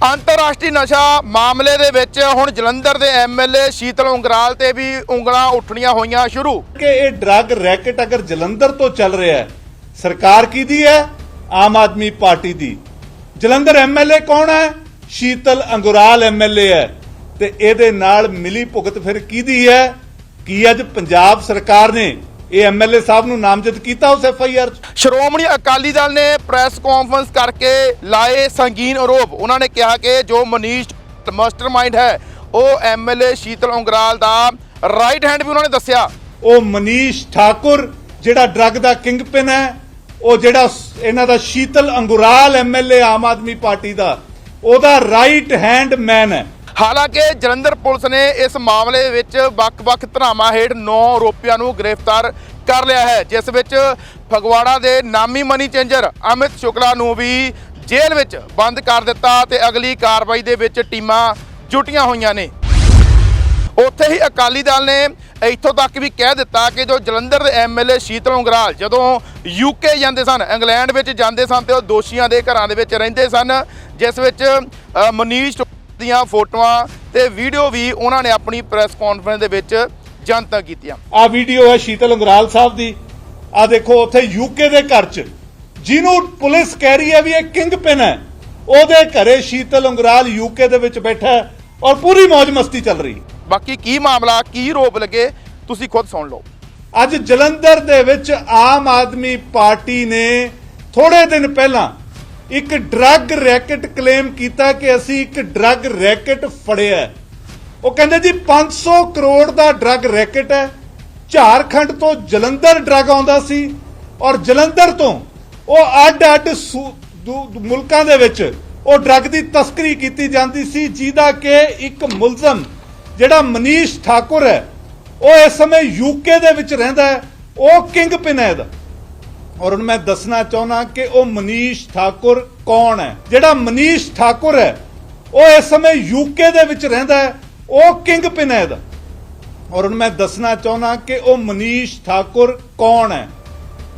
ਅੰਤਰਰਾਸ਼ਟਰੀ ਨਸ਼ਾ ਮਾਮਲੇ ਦੇ ਵਿੱਚ ਹੁਣ ਜਲੰਧਰ ਦੇ ਐਮਐਲਏ ਸ਼ੀਤਲ ਉਂਗਰਾਲ ਤੇ ਵੀ ਉਂਗਲਾਂ ਉੱਠਣੀਆਂ ਹੋਈਆਂ ਸ਼ੁਰੂ। ਕਿ ਇਹ ਡਰੱਗ ਰੈਕਟ ਅਗਰ ਜਲੰਧਰ ਤੋਂ ਚੱਲ ਰਿਹਾ ਹੈ, ਸਰਕਾਰ ਕਿਹਦੀ ਹੈ? ਆਮ ਆਦਮੀ ਪਾਰਟੀ ਦੀ। ਜਲੰਧਰ ਐਮਐਲਏ ਕੌਣ ਹੈ? ਸ਼ੀਤਲ ਅੰਗੁਰਾਲ ਐਮਐਲਏ ਹੈ। ਤੇ ਇਹਦੇ ਨਾਲ ਮਿਲੀ ਭੁਗਤ ਫਿਰ ਕਿਹਦੀ ਹੈ? ਕੀ ਅੱਜ ਪੰਜਾਬ ਸਰਕਾਰ ਨੇ ਇਹ ਐਮਐਲਏ ਸਾਹਿਬ ਨੂੰ ਨਾਮਜ਼ਦ ਕੀਤਾ ਉਸ ਐਫਆਈਆਰ ਸ਼੍ਰੋਮਣੀ ਅਕਾਲੀ ਦਲ ਨੇ ਪ੍ਰੈਸ ਕਾਨਫਰੰਸ ਕਰਕੇ ਲਾਏ ਸੰਗੀਨ ਆਰੋਪ। ਉਹਨਾਂ ਨੇ ਕਿਹਾ ਕਿ ਜੋ ਮਨੀਸ਼ ਮਾਸਟਰਮਾਈਂਡ ਹੈ ਉਹ ਐਮਐਲਏ ਸ਼ੀਤਲ ਉਂਗਰਾਲ ਦਾ ਰਾਈਟ ਹੈਂਡ ਵੀ ਉਹਨਾਂ ਨੇ ਦੱਸਿਆ। ਉਹ ਮਨੀਸ਼ ਠਾਕੁਰ ਜਿਹੜਾ ਡਰੱਗ ਦਾ ਕਿੰਗਪਿਨ ਹੈ ਉਹ ਜਿਹੜਾ ਇਹਨਾਂ ਦਾ ਸ਼ੀਤਲ ਅੰਗੁਰਾਲ ਐਮਐਲਏ ਆਮ ਆਦਮੀ ਪਾਰਟੀ ਦਾ ਉਹਦਾ ਰਾਈਟ ਹੈਂਡ ਮੈਨ ਹੈ। ਹਾਲਾਂਕਿ ਜਲੰਧਰ ਪੁਲਿਸ ਨੇ ਇਸ ਮਾਮਲੇ ਵਿੱਚ ਵੱਖ-ਵੱਖ ਧਰਾਵਾਂ ਹੇਠ 9 ਆਰੋਪੀਆਂ ਨੂੰ ਗ੍ਰਿਫਤਾਰ ਕਰ ਲਿਆ ਹੈ, ਜਿਸ ਵਿੱਚ ਫਗਵਾੜਾ ਦੇ ਨਾਮੀ ਮਨੀ ਚੇਂਜਰ ਅਮਿਤ ਸ਼ੁਕਲਾ ਨੂੰ ਵੀ ਜੇਲ੍ਹ ਵਿੱਚ ਬੰਦ ਕਰ ਦਿੱਤਾ ਤੇ ਅਗਲੀ ਕਾਰਵਾਈ ਦੇ ਵਿੱਚ ਟੀਮਾਂ ਜੁਟੀਆਂ ਹੋਈਆਂ ਨੇ। ਉੱਥੇ ਹੀ ਅਕਾਲੀ ਦਲ ਨੇ ਇੱਥੋਂ ਤੱਕ ਵੀ ਕਹਿ ਦਿੱਤਾ ਕਿ ਜੋ ਜਲੰਧਰ ਦੇ ਐਮਐਲਏ ਸ਼ੀਤਲ ਉਂਗਰਾਲ ਜਦੋਂ ਯੂਕੇ ਜਾਂਦੇ ਸਨ, ਇੰਗਲੈਂਡ ਵਿੱਚ ਜਾਂਦੇ ਸਨ ਤੇ ਉਹ ਦੋਸ਼ੀਆਂ ਦੇ ਘਰਾਂ ਦੇ ਵਿੱਚ ਰਹਿੰਦੇ ਸਨ, ਜਿਸ ਵਿੱਚ ਮਨੀਸ਼ ਦੀਆਂ ਫੋਟੋਆਂ ਤੇ ਵੀਡੀਓ ਵੀ ਉਹਨਾਂ ਨੇ ਆਪਣੀ ਪ੍ਰੈਸ ਕਾਨਫਰੰਸ ਦੇ ਵਿੱਚ ਜਨਤਕ ਕੀਤੀਆਂ। ਆ ਵੀਡੀਓ ਹੈ ਸ਼ੀਤਲ ਅੰਗਰਾਲ ਸਾਹਿਬ ਦੀ। ਆ ਦੇਖੋ ਉੱਥੇ ਯੂਕੇ ਦੇ ਘਰ 'ਚ ਜਿਹਨੂੰ ਪੁਲਿਸ ਕਹਿ ਰਹੀ ਹੈ ਵੀ ਇਹ ਕਿੰਗ ਪਿਨ ਹੈ ਉਹਦੇ ਘਰੇ ਸ਼ੀਤਲ ਅੰਗਰਾਲ ਯੂਕੇ ਦੇ ਵਿੱਚ ਬੈਠਾ ਹੈ ਔਰ ਪੂਰੀ ਮौज ਮਸਤੀ ਚੱਲ ਰਹੀ। ਬਾਕੀ ਕੀ ਮਾਮਲਾ ਕੀ ਰੋਪ ਲੱਗੇ ਤੁਸੀਂ ਖੁਦ ਸੁਣ ਲਓ। ਅੱਜ ਜਲੰਧਰ ਦੇ ਵਿੱਚ ਆਮ ਆਦਮੀ ਪਾਰਟੀ ਨੇ ਥੋੜੇ ਦਿਨ ਪਹਿਲਾਂ ਇੱਕ ਡਰੱਗ ਰੈਕਟ ਕਲੇਮ ਕੀਤਾ ਕਿ ਅਸੀਂ ਇੱਕ ਡਰੱਗ ਰੈਕਟ ਫੜਿਆ ਉਹ ਕਹਿੰਦੇ ਜੀ 500 ਕਰੋੜ ਦਾ ਡਰੱਗ ਰੈਕਟ ਹੈ। ਝਾਰਖੰਡ ਤੋਂ ਜਲੰਧਰ ਡਰੱਗ ਆਉਂਦਾ ਸੀ ਔਰ ਜਲੰਧਰ ਤੋਂ ਉਹ ਅੱਡ-ਅੱਡ ਸੂ- ਦੂ- ਮੁਲਕਾਂ ਦੇ ਵਿੱਚ ਉਹ ਡਰੱਗ ਦੀ ਤਸਕਰੀ ਕੀਤੀ ਜਾਂਦੀ ਸੀ, ਜਿਹਦਾ ਕਿ ਇੱਕ ਮੁਲਜ਼ਮ ਜਿਹੜਾ ਮਨੀਸ਼ ਠਾਕੁਰ ਹੈ, ਉਹ ਇਸ ਸਮੇਂ ਯੂਕੇ ਦੇ ਵਿੱਚ ਰਹਿੰਦਾ ਹੈ। ਉਹ ਕਿੰਗ ਪਿਨ ਹੈ ਇਹਦਾ ਔਰ ਹੁਣ ਮੈਂ ਦੱਸਣਾ ਚਾਹੁੰਦਾ ਕਿ ਉਹ ਮਨੀਸ਼ ਠਾਕੁਰ ਕੌਣ ਹੈ? ਜਿਹੜਾ ਮਨੀਸ਼ ਠਾਕੁਰ ਹੈ, ਉਹ ਇਸ ਸਮੇਂ ਯੂਕੇ ਦੇ ਵਿੱਚ ਰਹਿੰਦਾ ਹੈ, ਉਹ ਕਿੰਗ ਪਿਨ ਹੈ ਇਹਦਾ ਔਰ ਹੁਣ ਮੈਂ ਦੱਸਣਾ ਚਾਹੁੰਦਾ ਕਿ ਉਹ ਮਨੀਸ਼ ਠਾਕੁਰ ਕੌਣ ਹੈ?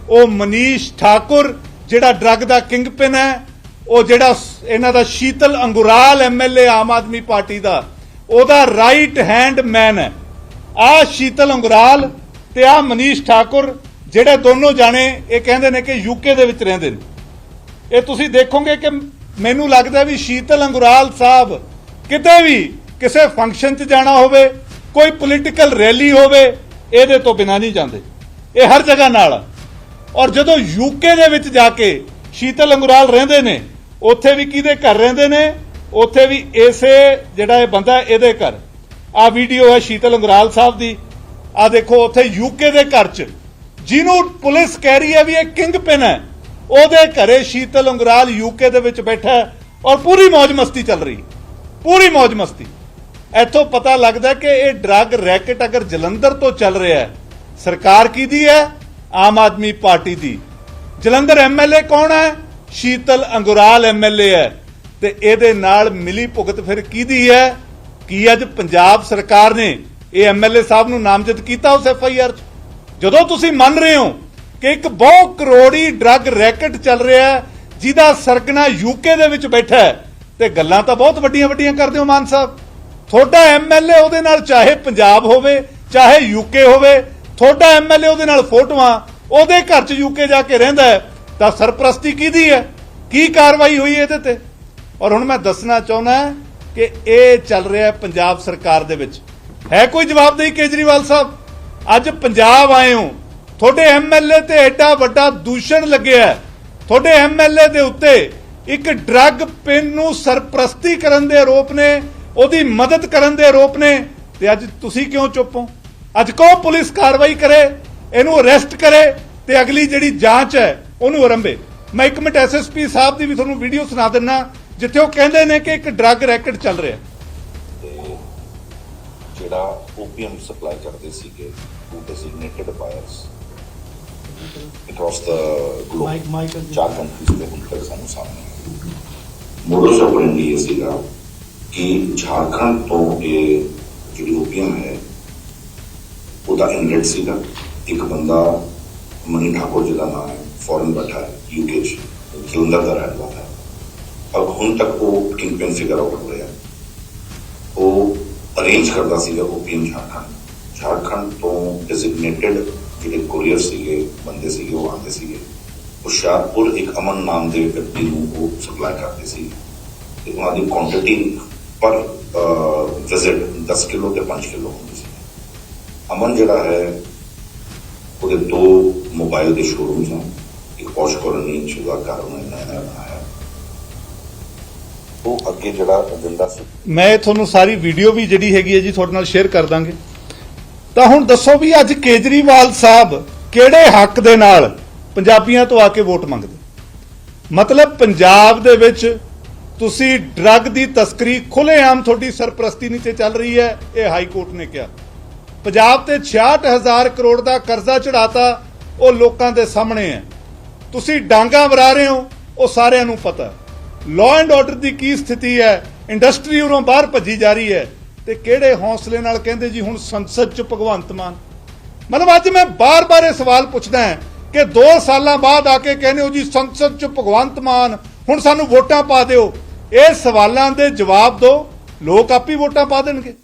ਉਹ ਮਨੀਸ਼ ਠਾਕੁਰ ਜਿਹੜਾ ਡਰੱਗ ਦਾ ਕਿੰਗ ਪਿਨ ਹੈ, ਉਹ ਜਿਹੜਾ ਇਹਨਾਂ ਦਾ ਸ਼ੀਤਲ ਅੰਗੁਰਾਲ ਐਮਐਲਏ ਆਮ ਆਦਮੀ ਪਾਰਟੀ ਦਾ, ਉਹਦਾ ਰਾਈਟ ਹੈਂਡ ਮੈਨ ਹੈ। ਆ ਸ਼ੀਤਲ ਅੰਗੁਰਾਲ ਤੇ ਆ ਮਨੀਸ਼ ਠਾਕੁਰ ਜਿਹੜੇ ਦੋਨੋਂ ਜਾਣੇ ਇਹ ਕਹਿੰਦੇ ਨੇ ਕਿ ਯੂਕੇ ਦੇ ਵਿੱਚ ਰਹਿੰਦੇ ਨੇ। ਇਹ ਤੁਸੀਂ ਦੇਖੋਗੇ ਕਿ ਮੈਨੂੰ ਲੱਗਦਾ ਵੀ ਸ਼ੀਤਲ ਅੰਗੁਰਾਲ ਸਾਹਿਬ ਕਿਤੇ ਵੀ ਕਿਸੇ ਫੰਕਸ਼ਨ 'ਚ ਜਾਣਾ ਹੋਵੇ, ਕੋਈ ਪੋਲੀਟੀਕਲ ਰੈਲੀ ਹੋਵੇ, ਇਹਦੇ ਤੋਂ ਬਿਨਾਂ ਨਹੀਂ ਜਾਂਦੇ। ਇਹ ਹਰ ਜਗ੍ਹਾ ਨਾਲ ਔਰ ਜਦੋਂ ਯੂਕੇ ਦੇ ਵਿੱਚ ਜਾ ਕੇ ਸ਼ੀਤਲ ਅੰਗੁਰਾਲ ਰਹਿੰਦੇ ਨੇ, ਉੱਥੇ ਵੀ ਕਿਹਦੇ ਘਰ ਰਹਿੰਦੇ ਨੇ? ਉੱਥੇ ਵੀ ਇਸੇ ਜਿਹੜਾ ਇਹ ਬੰਦਾ ਇਹਦੇ ਘਰ। ਆ ਵੀਡੀਓ ਹੈ ਸ਼ੀਤਲ ਅੰਗਰਾਲ ਸਾਹਿਬ ਦੀ। ਆ ਦੇਖੋ, ਉੱਥੇ ਯੂਕੇ ਦੇ ਘਰ 'ਚ ਜਿਹਨੂੰ ਪੁਲਿਸ ਕਹਿ ਰਹੀ ਹੈ ਵੀ ਇਹ ਕਿੰਗ ਪਿਨ ਹੈ, ਉਹਦੇ ਘਰੇ ਸ਼ੀਤਲ ਅੰਗੁਰਾਲ ਯੂਕੇ ਦੇ ਵਿੱਚ ਬੈਠਾ ਔਰ ਪੂਰੀ ਮौज ਮਸਤੀ ਚੱਲ ਰਹੀ। ਪੂਰੀ ਮौज ਮਸਤੀ। ਇੱਥੋਂ ਪਤਾ ਲੱਗਦਾ ਕਿ ਇਹ ਡਰੱਗ ਰੈਕਟ ਅਗਰ ਜਲੰਧਰ ਤੋਂ ਚੱਲ ਰਿਹਾ ਹੈ, ਸਰਕਾਰ ਕਿਹਦੀ ਹੈ? ਆਮ ਆਦਮੀ ਪਾਰਟੀ ਦੀ। ਜਲੰਧਰ ਐਮਐਲਏ ਕੌਣ ਹੈ? ਸ਼ੀਤਲ ਅੰਗੁਰਾਲ ਐਮਐਲਏ ਹੈ। ਤੇ ਇਹਦੇ ਨਾਲ ਮਿਲੀ ਭੁਗਤ ਫਿਰ ਕਿਹਦੀ ਹੈ? ਕੀ ਅੱਜ ਪੰਜਾਬ ਸਰਕਾਰ ਨੇ ਇਹ ਐਮਐਲਏ ਸਾਹਿਬ ਨੂੰ ਨਾਮਜ਼ਦ ਕੀਤਾ ਉਸ ਐਫਆਈਆਰ 'ਚ? ਜਦੋਂ ਤੁਸੀਂ ਮੰਨ ਰਹੇ ਹੋ ਕਿ ਇੱਕ ਬਹੁ ਕਰੋੜੀ ਡਰੱਗ ਰੈਕਟ ਚੱਲ ਰਿਹਾ ਹੈ, ਜਿਹਦਾ ਸਰਗਣਾ ਯੂਕੇ ਦੇ ਵਿੱਚ ਬੈਠਾ ਹੈ, ਤੇ ਗੱਲਾਂ ਤਾਂ ਬਹੁਤ ਵੱਡੀਆਂ ਵੱਡੀਆਂ ਕਰਦੇ ਹੋ ਮਾਨ ਸਾਹਿਬ। ਤੁਹਾਡਾ ਐਮਐਲਏ ਉਹਦੇ ਨਾਲ ਚਾਹੇ ਪੰਜਾਬ ਹੋਵੇ, ਚਾਹੇ ਯੂਕੇ ਹੋਵੇ, ਤੁਹਾਡਾ ਐਮਐਲਏ ਉਹਦੇ ਨਾਲ ਫੋਟੋਆਂ, ਉਹਦੇ ਘਰ 'ਚ ਯੂਕੇ ਜਾ ਕੇ ਰਹਿੰਦਾ ਹੈ, ਤਾਂ ਸਰਪ੍ਰਸਤੀ ਕਿਹਦੀ ਹੈ? ਕੀ ਕਾਰਵਾਈ ਹੋਈ ਇਹਦੇ ਤੇ? ਔਰ ਹੁਣ ਮੈਂ ਦੱਸਣਾ ਚਾਹੁੰਦਾ ਕਿ ਇਹ ਚੱਲ ਰਿਹਾ ਪੰਜਾਬ ਸਰਕਾਰ ਦੇ ਵਿੱਚ। ਹੈ ਕੋਈ ਜਵਾਬਦੇਹੀ ਕੇਜਰੀਵਾਲ ਸਾਹਿਬ? ਅੱਜ ਪੰਜਾਬ ਆਏ ਹੋ। ਤੁਹਾਡੇ ਐਮਐਲਏ ਤੇ ਐਡਾ ਵੱਡਾ ਦੂਸ਼ਣ ਲੱਗਿਆ ਹੈ। ਤੁਹਾਡੇ ਐਮਐਲਏ ਦੇ ਉੱਤੇ ਇੱਕ ਡਰੱਗ ਪਿੰਨ ਨੂੰ ਸਰਪ੍ਰਸਤੀ ਕਰਨ ਦੇ ਆਰੋਪ ਨੇ, ਉਹਦੀ ਮਦਦ ਕਰਨ ਦੇ ਆਰੋਪ ਨੇ ਤੇ ਅੱਜ ਤੁਸੀਂ ਕਿਉਂ ਚੁੱਪ ਹੋ? ਅੱਜ ਕੋ ਪੁਲਿਸ ਕਾਰਵਾਈ ਕਰੇ? ਇਹਨੂੰ ਅਰੈਸਟ ਕਰੇ ਤੇ ਅਗਲੀ ਜਿਹੜੀ ਜਾਂਚ ਹੈ, ਉਹਨੂੰ ਆਰੰਭੇ। ਮੈਂ ਇੱਕ ਮਿੰਟ ਐਸਐਸਪੀ ਸਾਹਿਬ ਦੀ ਵੀ ਤੁਹਾਨੂੰ ਵੀਡੀਓ ਸੁਣਾ ਦਿੰਨਾ, ਜਿੱਥੇ ਉਹ ਕਹਿੰਦੇ ਨੇ ਕਿ ਇੱਕ ਡਰੱਗ ਰੈਕਟ ਚੱਲ ਰਿਹਾ। ਜਿਹੜਾ ਓਪੀਅਮ ਸਪਲਾਈ ਕਰਦੇ ਸੀਗੇ to designated buyers across the globe. ਚਾਰ ਕੰਟਰੀਜ਼ ਦੇ ਹੁਣ ਤੱਕ ਸਾਨੂੰ ਸਾਹਮਣੇ। ਮੋਡਸ ਆਪਰੈਂਡੀ ਇਹ ਸੀਗਾ ਕਿ ਝਾਰਖੰਡ ਤੋਂ ਇਹ ਜਿਹੜੀ ਓਪੀਅਮ ਹੈ ਉਹਦਾ ਇਨਲੈਟ ਸੀਗਾ। ਇੱਕ ਬੰਦਾ ਮਨੀ ਠਾਕੁਰ ਜਿਹਦਾ ਨਾਮ ਹੈ ਫੋਰਨ ਬੈਠਾ ਹੈ ਯੂਕੇ ਚ ਜਲੰਧਰ ਦਾ ਰਹਿਣ ਵਾਲਾ ਹੈ। ਅਬ ਹੁਣ ਤੱਕ ਉਹ ਕਿੰਗਪਿਨ ਫਿਗਰ ਆਊਟ ਹੋ ਰਿਹਾ ਉਹ ਅਰੇਂਜ ਕਰਦਾ ਸੀਗਾ ਓਪੀਐਮ ਝਾਰਖੰਡ ਝਾਰਖੰਡ ਤੋਂ ਡੈਜ਼ਿਗਨੇਟਡ ਜਿਹੜੇ ਕੋਰੀਅਰ ਸੀਗੇ ਬੰਦੇ ਸੀਗੇ ਉਹ ਆਉਂਦੇ ਸੀਗੇ ਹੁਸ਼ਿਆਰਪੁਰ ਇੱਕ ਅਮਨ ਨਾਮ ਦੇ ਵਿਅਕਤੀ ਨੂੰ ਉਹ ਸਪਲਾਈ ਕਰਦੇ ਸੀ ਤੇ ਉਹਨਾਂ ਦੀ ਕੁਆਂਟੀਟੀ ਪਰ ਵਿਜ਼ਿਟ 10 ਕਿਲੋ ਤੇ 5 ਕਿਲੋ ਹੁੰਦੀ ਸੀ ਅਮਨ ਜਿਹੜਾ ਹੈ ਉਹਦੇ ਦੋ ਮੋਬਾਈਲ ਦੇ ਸ਼ੋਰੂਮਸ ਹਨ ਇੱਕ ਪੌਸ਼ ਕੋਲੋਨੀ ਸ਼ੁਦਾ ਘਰ ਉਹਨੇ ਨਇਆ ਨਇਆ ਬਣਾਇਆ ਉਹ ਅੱਗੇ ਜਿਹੜਾ ਏਜੰਡਾ ਸੀ। ਮੈਂ ਤੁਹਾਨੂੰ ਸਾਰੀ ਵੀਡੀਓ ਵੀ ਜਿਹੜੀ ਹੈਗੀ ਹੈ ਜੀ ਤੁਹਾਡੇ ਨਾਲ ਸ਼ੇਅਰ ਕਰ ਦਾਂਗੇ। ਤਾਂ ਹੁਣ ਦੱਸੋ ਵੀ ਅੱਜ ਕੇਜਰੀਵਾਲ ਸਾਹਿਬ ਕਿਹੜੇ ਹੱਕ ਦੇ ਨਾਲ ਪੰਜਾਬੀਆਂ ਤੋਂ ਆ ਕੇ ਵੋਟ ਮੰਗਦੇ? ਮਤਲਬ ਪੰਜਾਬ ਦੇ ਵਿੱਚ ਤੁਸੀਂ ਡਰੱਗ ਦੀ ਤਸਕਰੀ ਖੁੱਲੇਆਮ ਤੁਹਾਡੀ ਸਰਪ੍ਰਸਤੀ ਨੀਚੇ ਚੱਲ ਰਹੀ ਹੈ, ਇਹ ਹਾਈ ਕੋਰਟ ਨੇ ਕਿਹਾ। ਪੰਜਾਬ ਤੇ 66000 ਕਰੋੜ ਦਾ ਕਰਜ਼ਾ ਚੜਾਤਾ ਉਹ ਲੋਕਾਂ ਦੇ ਸਾਹਮਣੇ ਹੈ। ਤੁਸੀਂ ਡਾਂਗਾ ਵਰਾ ਰਹੇ ਹੋ, ਉਹ ਸਾਰਿਆਂ ਨੂੰ ਪਤਾ ਲਾਅ ਐਂਡ ਆਰਡਰ ਦੀ ਕੀ ਸਥਿਤੀ ਹੈ? ਇੰਡਸਟਰੀ ਉਰੋਂ ਬਾਹਰ ਭੱਜੀ ਜਾ ਰਹੀ ਹੈ। ਤੇ ਕਿਹੜੇ ਹੌਸਲੇ ਨਾਲ ਕਹਿੰਦੇ ਜੀ ਹੁਣ ਸੰਸਦ ਚ ਭਗਵੰਤ ਮਾਨ? ਮਤਲਬ ਅੱਜ ਮੈਂ ਬਾਰ-ਬਾਰ ਇਹ ਸਵਾਲ ਪੁੱਛਦਾ ਹਾਂ ਕਿ 2 ਸਾਲਾਂ ਬਾਅਦ ਆ ਕੇ ਕਹਿੰਦੇ ਹੋ ਜੀ ਸੰਸਦ ਚ ਭਗਵੰਤ ਮਾਨ, ਹੁਣ ਸਾਨੂੰ ਵੋਟਾਂ ਪਾ ਦਿਓ। ਇਹ ਸਵਾਲਾਂ ਦੇ ਜਵਾਬ ਦਿਓ ਲੋਕ ਆਪੀ ਵੋਟਾਂ ਪਾ ਦੇਣਗੇ।